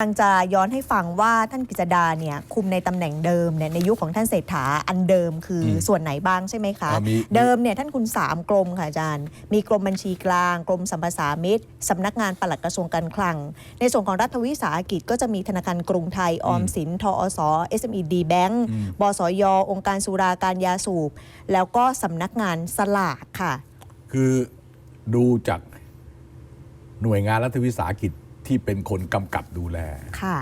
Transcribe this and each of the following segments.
กำลังจะย้อนให้ฟังว่าท่านกฤษดาเนี่ยคุมในตำแหน่งเดิมเนี่ยในยุคของท่านเศรษฐาอันเดิมคืออมส่วนไหนบ้างใช่ไหมคะอ่ามีเดิมเนี่ยท่านคุณสามกรมค่ะอาจารย์ มีกรมบัญชีกลาง กรมสัมปสามิตสำนักงานปลัดกระทรวงการคลัง ในส่วนของรัฐวิสาหกิจก็จะมีธนาคารกรุงไทย ออมสินทอส SME D Bank อืมบสยองค์การสุราการยาสูบ แล้วก็สำนักงานสลากค่ะ คือดูจากหน่วยงานรัฐวิสาหกิจ ที่เป็นคนกำกับดูแล ค่ะ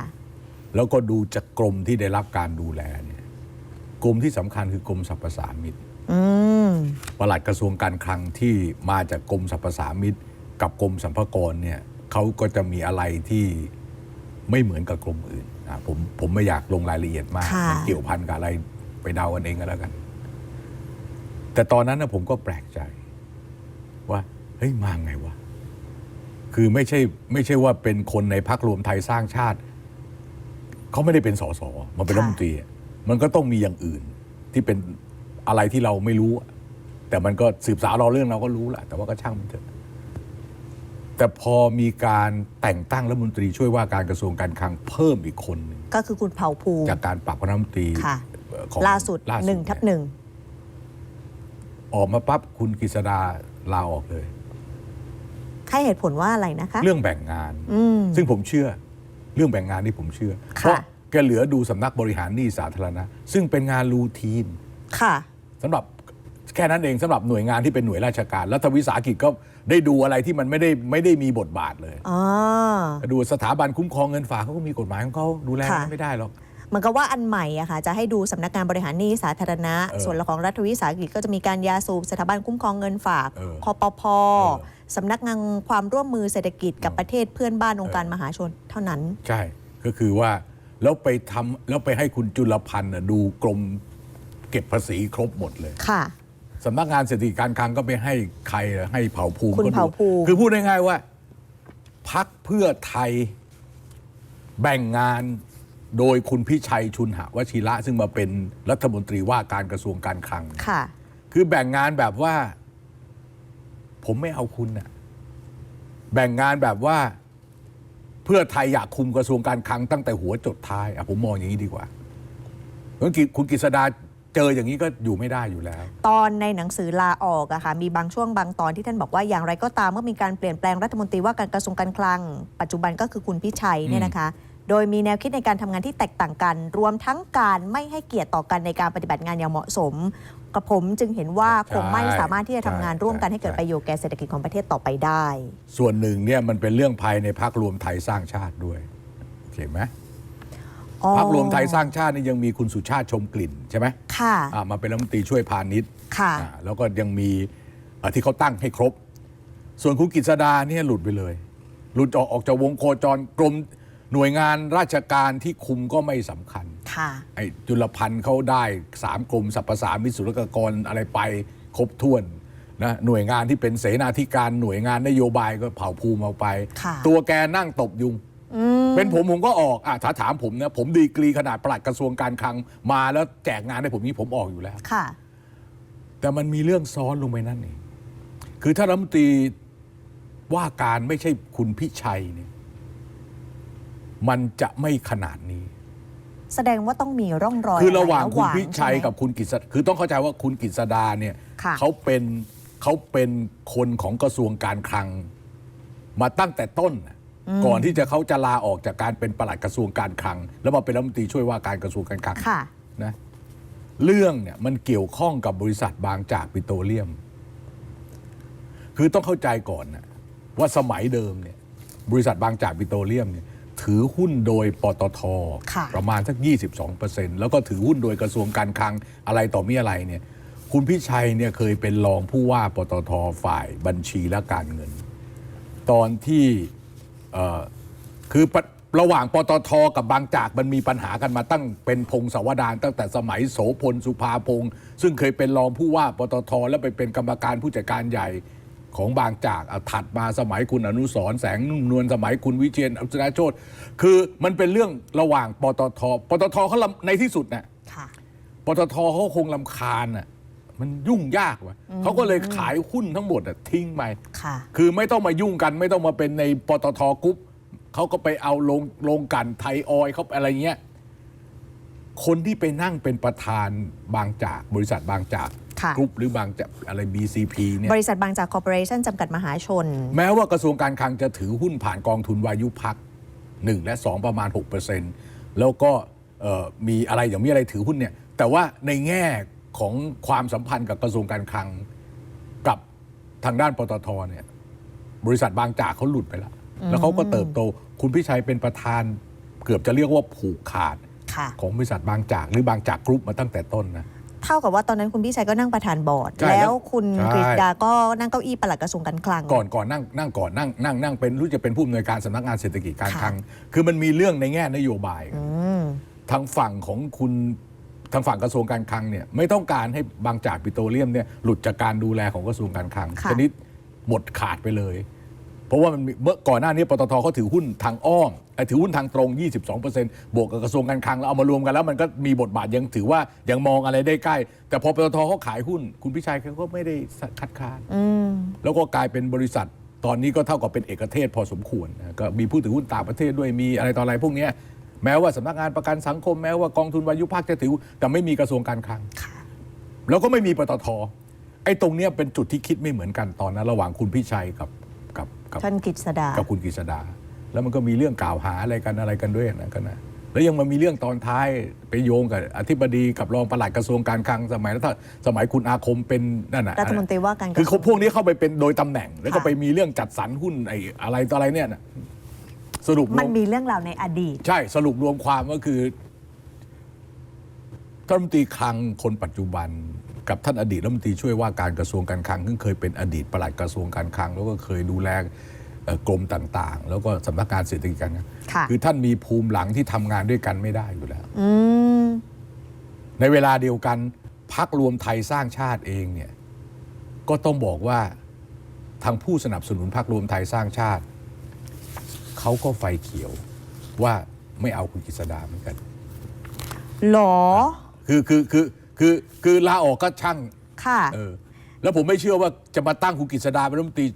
แล้วก็ดูจากกรมที่ได้รับการดูแลเนี่ยกรมที่สำคัญคือกรมสรรพสามิตอืมปลัดกระทรวงการคลังที่มาจากกรมสรรพสามิตกับกรมสรรพากรเนี่ยเขาก็จะมีอะไรที่ไม่เหมือนกับกรมอื่นอะผมผมไม่อยากลงรายละเอียดมากค่ะ มันเกี่ยวพันกับอะไรไปเดากันเองก็แล้วกัน แต่ตอนนั้นนะผมก็แปลกใจ ว่า เฮ้ย มาไงวะ คือไม่ใช่ไม่ใช่ว่าเป็นคนในพักรวมไทยสร้างชาติ เขาไม่ได้เป็นสสมาเป็นรัฐมนตรีอะมันก็ต้องมีอย่างอื่นที่เป็นอะไรที่เราไม่รู้อะแต่มันก็สืบสาวเราเรื่องเราก็รู้แหละแต่ว่าก็ช่างมันเถอะแต่พอมีการแต่งตั้งรัฐมนตรีช่วยว่าการกระทรวงการคลังเพิ่มอีกคนหนึ่งก็คือคุณเผ่าภูมิจากการปรับคณะรัฐมนตรีค่ะเอ่อของล่าสุดล่าหนึ่งทับเยหนึ่งออกมาปั๊บคุณกฤษดาลาออกเลย ให้เหตุผลว่าอะไรนะคะ เรื่องแบ่งงาน อืม ซึ่งผมเชื่อ เรื่องแบ่งงานนี่ผมเชื่อค่ะเพราะแกเหลือดูสำนักบริหารหนี้สาธารณะ ซึ่งเป็นงานรูทีนค่ะ สำหรับแค่นั้นเองสำหรับหน่วยงานที่เป็นหน่วยราชการ รัฐวิสาหกิจก็ได้ดูอะไรที่มันไม่ได้ไม่ได้มีบทบาทเลย อ๋อ ดูสถาบันคุ้มครองเงินฝากเขาก็มีกฎหมายของเขาดูแลค่ะ ไม่ได้หรอก เหมือนกับว่าอันใหม่อะค่ะจะให้ดูสำนักงานบริหารหนี้สาธารณะ เออส่วนของรัฐวิสาหกิจก็จะมีการยาสูบสถาบันคุ้มครองเงินฝากเออคอปพอ สำนักงานความร่วมมือเศรษฐกิจกับเออประเทศเพื่อนบ้านองค์การมหาชนเท่านั้น ใช่ก็คือว่าแล้วไปทำแล้วไปให้คุณจุลพันธ์น่ะดูกรมเก็บภาษีครบหมดเลยค่ะสำนักงานเศรษฐกิจการคลังก็ไปให้ใครล่ะให้เผ่าภูมิคุณก็ดูเผ่าภูมิคือพูดง่ายๆว่าพักเพื่อไทยแบ่งงานโดยคุณพิชัยชุนหวชิระซึ่งมาเป็นรัฐมนตรีว่าการกระทรวงการคลังค่ะ คือแบ่งงานแบบว่า ผมไม่เอาคุณน่ะแบ่งงานแบบว่าเพื่อไทยอยากคุมกระทรวงการคลังตั้งแต่หัวจดท้ายอะผมมองอย่างนี้ดีกว่าเพราะคุณกฤษดาเจออย่างนี้ก็อยู่ไม่ได้อยู่แล้ว ตอนในหนังสือลาออกอะค่ะมีบางช่วงบางตอนที่ท่านบอกว่าอย่างไรก็ตามเมื่อมีการเปลี่ยนแปลงรัฐมนตรีว่าการกระทรวงการคลัง ปัจจุบันก็คือคุณพิชัยเนี่ยนะคะ โดยมีแนวคิดในการทำงานที่แตกต่างกัน รวมทั้งการไม่ให้เกียรติต่อกันในการปฏิบัติงานอย่างเหมาะสมกับผมจึงเห็นว่าใช่คงไม่สามารถที่จะทำงานร่วมกันให้เกิดใช่ประโยชน์แก่เศรษฐกิจของประเทศต่อไปได้ ส่วนหนึ่งเนี่ยมันเป็นเรื่องภายในพักรวมไทยสร้างชาติด้วยโอเคไหมอ๋อพักรวมไทยสร้างชาตินี่ยังมีคุณสุชาติชมกลิ่นใช่ไหมค่ะ อ่ามาเป็นรัฐมนตรีช่วยพาณิชย์ค่ะ อ่าแล้วก็ยังมีเอ่อที่เขาตั้งให้ครบ ส่วนคุณกฤษดาเนี่ยหลุดไปเลย หลุดออกออกจากวงโคจรกรม หน่วยงานราชการที่คุมก็ไม่สำคัญค่ะ ไอ้จุลพันธ์เขาได้สามกรมสรรพสามิตศุลกากรอะไรไปครบถ้วนนะหน่วยงานที่เป็นเสนาธิการหน่วยงานนโยบายก็เผ่าภูมิเอาไป ค่ะ ตัวแกนั่งตบยุง อืมเป็นผมผมก็ออกอะถ้าถามผมนะผมดีกรีขนาดปลัดกระทรวงการคลังมาแล้วแจกงานให้ผมนี้ผมออกอยู่แล้ว ค่ะ แต่มันมีเรื่องซ้อนลงไปนั่นเองคือถ้ารัฐมนตรีว่าการไม่ใช่คุณพิชัยเนี่ย มันจะไม่ขนาดนี้ แสดงว่าต้องมีร่องรอยคือระหว่างอไคุณพิชัยใไหมกับคุณกิษดคือต้องเข้าใจว่าคุณกิษดาเนี่ยค่ะเขาเป็นเขาเป็นคนของกระทรวงการคลัง มาตั้งแต่ต้นน่ะก่อนที่จะเขาจะลาออกจากการเป็นปลัดกระทรวงการคลัง แล้วมาเป็นรัฐมนตรีช่วยว่าการกระทรวงการคลังค่ะนะเรื่องเนี่ยมันเกี่ยวข้องกับบริษัทบางจากปิโตรเลียม คือต้องเข้าใจก่อนนะว่าสมัยเดิมเนี่ยบริษัทบางจากปิโตรเลียมเนี่ย ถือหุ้นโดยปตทค่ะประมาณสัก 22%แล้วก็ถือหุ้นโดยกระทรวงการคลังอะไรต่อมีอะไรเนี่ยคุณพิชัยเนี่ยเคยเป็นรองผู้ว่าปตทฝ่ายบัญชีและการเงิน ตอนที่เอ่อคือปะระหว่างปตทกับบางจากมันมีปัญหากันมาตั้งเป็นพงศาวดารตั้งแต่สมัยโสพลสุภาพงศ์ซึ่งเคยเป็นรองผู้ว่าปตท แล้วไปเป็นกรรมการผู้จัดการใหญ่ ของบางจากอะถัดมาสมัยคุณอนุสรณ์แสงนุ่มนวลสมัยคุณวิเชียนอัศนาโชตคือมันเป็นเรื่องระหว่างปตทปตทเขาลำในที่สุดน่ะค่ะปตทเขาคงลำคาญน่ะมันยุ่งยากว่ะเขาก็เลยขายหุ้นทั้งหมดอะทิ้งไปค่ะคือไม่ต้องมายุ่งกันไม่ต้องมาเป็นในปตทกรุ๊ปเขาก็ไปเอาลงลงกันไทยออยล์เขาอะไรเงี้ยคนที่ไปนั่งเป็นประธานบางจากบริษัทบางจากค่ะ กรุ๊ปหรือบางจากอะไร BCP เนี่ยบริษัทบางจากคอร์ปอเรชั่นจำกัดมหาชน แม้ว่ากระทรวงการคลังจะถือหุ้นผ่านกองทุนวายุพักหนึ่งและสองประมาณ 6%แล้วก็เอ่อมีอะไรอย่างมีอะไรถือหุ้นเนี่ยแต่ว่าในแง่ของความสัมพันธ์กับกระทรวงการคลังกับทางด้านปตทเนี่ยบริษัทบางจากเขาหลุดไปแล้ว แล้วเขาก็เติบโต คุณพิชัยเป็นประธาน เกือบจะเรียกว่าผูกขาดค่ะของบริษัทบางจากหรือบางจากกรุ๊ปมาตั้งแต่ต้นนะ เท่ากับว่าตอนนั้นคุณพี่ชัยก็นั่งประธานบอร์ด ใช่แล้วคุณใช่ กฤษดาก็นั่งเก้าอี้ปลัดกระทรวงการคลัง ก่อนก่อนนั่งนั่งก่อนนั่งนั่งนั่งเป็นรู้จะเป็นผู้อำนวยการสำนักงานเศรษฐกิจการค่ะ คลัง คือมันมีเรื่องในแง่นโยบายอืม ทางฝั่งของคุณทางฝั่งกระทรวงการคลังเนี่ยไม่ต้องการให้บางจากปิโตรเลียมเนี่ยหลุดจากการดูแลของกระทรวงการคลังค่ะ ชนิดหมดขาดไปเลย เพราะว่ามันมีเมื่อก่อนหน้านี้ปตทเขาถือหุ้นทางอ้อมไอ้ ถือหุ้นทางตรง 22%บวกกับกระทรวงการคลังแล้วเอามารวมกันแล้วมันก็มีบทบาทยังถือว่ายังมองอะไรได้ใกล้ แต่พอปตทเขาขายหุ้น คุณพิชัยเขาก็ไม่ได้คัดค้านอืมแล้วก็กลายเป็นบริษัทตอนนี้ก็เท่ากับเป็นเอกเทศพอสมควรนะก็มีผู้ถือหุ้นต่างประเทศด้วยมีอะไรต่ออะไรพวกเนี้ยแม้ว่าสำนักงานประกันสังคมแม้ว่ากองทุนวายุภาคจะถือแต่ไม่มีกระทรวงการคลังค่ะแล้วก็ไม่มีปตทไอ้ตรงเนี้ยเป็นจุดที่คิดไม่เหมือนกันตอนนั้น ระหว่างคุณพิชัยกับกับกับท่านกฤษดากับคุณกฤษดา แล้วมันก็มีเรื่องกล่าวหาอะไรกันอะไรกันด้วยนะกันนะแล้วยังมามีเรื่องตอนท้ายไปโยงกับอธิบดีกับรองปลัดกระทรวงการคลังสมัยรัฐสมัยคุณอาคมเป็นนั่นน่ะรัฐมนตรีว่าการกระทรวงคือเขาพวกนี้เข้าไปเป็นโดยตำแหน่ง แล้วก็ค่ะไปมีเรื่องจัดสรรหุ้นไอ้อะไรต่ออะไรเนี่ยนะสรุปรมัวนมมีเรื่องราวในอดีต ใช่สรุปรวมความก็คือท่านรัฐมนตรีคลังคนปัจจุบันกับท่านอดีตรัฐมนตรีช่วยว่าการกระทรวงการคลังซึ่งเคยเป็นอดีตปลัดกระทรวงการคลังแล้วก็เคยดูแลเอ่อ กรมต่างๆ แล้วก็สำนักงานเศรษฐกิจการคลังค่ะคือท่านมีภูมิหลังที่ทำงานด้วยกันไม่ได้อยู่แล้วอืมในเวลาเดียวกันพักรวมไทยสร้างชาติเองเนี่ยก็ต้องบอกว่าทางผู้สนับสนุนพักรวมไทยสร้างชาติ เขาก็ไฟเขียวว่าไม่เอาคุณกฤษดาเหมือนกันหรอ คือคือคือคือคือลาออกก็ช่าง ค่ะ เออ แล้วผมไม่เชื่อว่าจะมาตั้งคุณกฤษดาเป็นรัฐมนตรี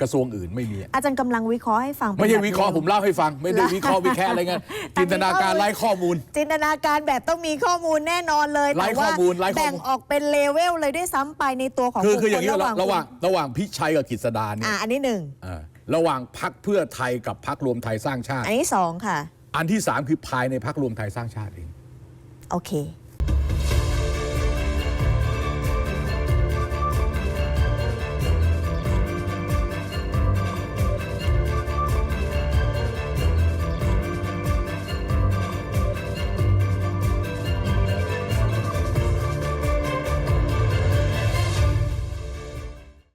กระทรวงอื่นไม่มีอะอาจารย์กำลังวิเคราะห์ให้ฟังเป็นไม่ใช่แบบวิเคราะห์ผมเล่าให้ฟัง ไม่ได้วิเคราะห์วิแค่อะไรเงี้ยแต่จินตนาการมีข้อมูลไร้ข้อมูล จินตนาการแบบต้องมีข้อมูลแน่นอนเลยไร้แต่ว่าข้อมูลไร้ข้อมูล แบ่งออกเป็นเลเวลเลยด้วยซ้ำไปในตัวของคือบุคคืออคย่างลนี้ระหว่างระหว่างระหว่างพิชัยกับกฤษดาเนี่ยอ่าอันนี้หนึ่งอ่าระหว่างพักเพื่อไทยกับพักรวมไทยสร้างชาติ อันนี้สองค่ะ อันที่สามคือภายในพักรวมไทยสร้างชาติเอง โอเค